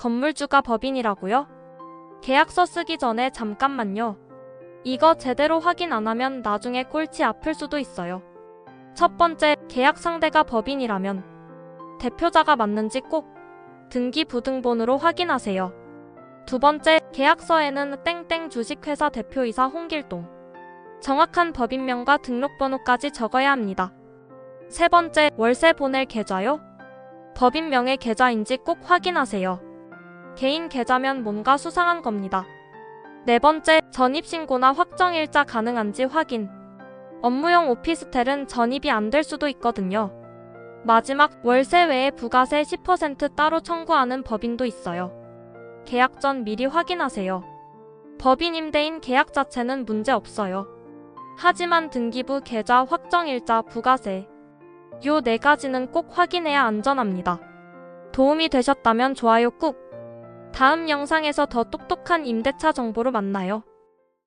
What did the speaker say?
건물주가 법인이라고요? 계약서 쓰기 전에 잠깐만요. 이거 제대로 확인 안 하면 나중에 꼴찌 아플 수도 있어요. 첫 번째, 계약 상대가 법인이라면 대표자가 맞는지 꼭 등기부등본으로 확인하세요. 두 번째, 계약서에는 땡땡 주식회사 대표이사 홍길동. 정확한 법인명과 등록번호까지 적어야 합니다. 세 번째, 월세 보낼 계좌요? 법인명의 계좌인지 꼭 확인하세요. 개인 계좌면 뭔가 수상한 겁니다. 네 번째, 전입신고나 확정일자 가능한지 확인. 업무용 오피스텔은 전입이 안 될 수도 있거든요. 마지막, 월세 외에 부가세 10% 따로 청구하는 법인도 있어요. 계약 전 미리 확인하세요. 법인 임대인 계약 자체는 문제 없어요. 하지만 등기부 계좌 확정일자 부가세. 요 네 가지는 꼭 확인해야 안전합니다. 도움이 되셨다면 좋아요 꾹. 다음 영상에서 더 똑똑한 임대차 정보로 만나요.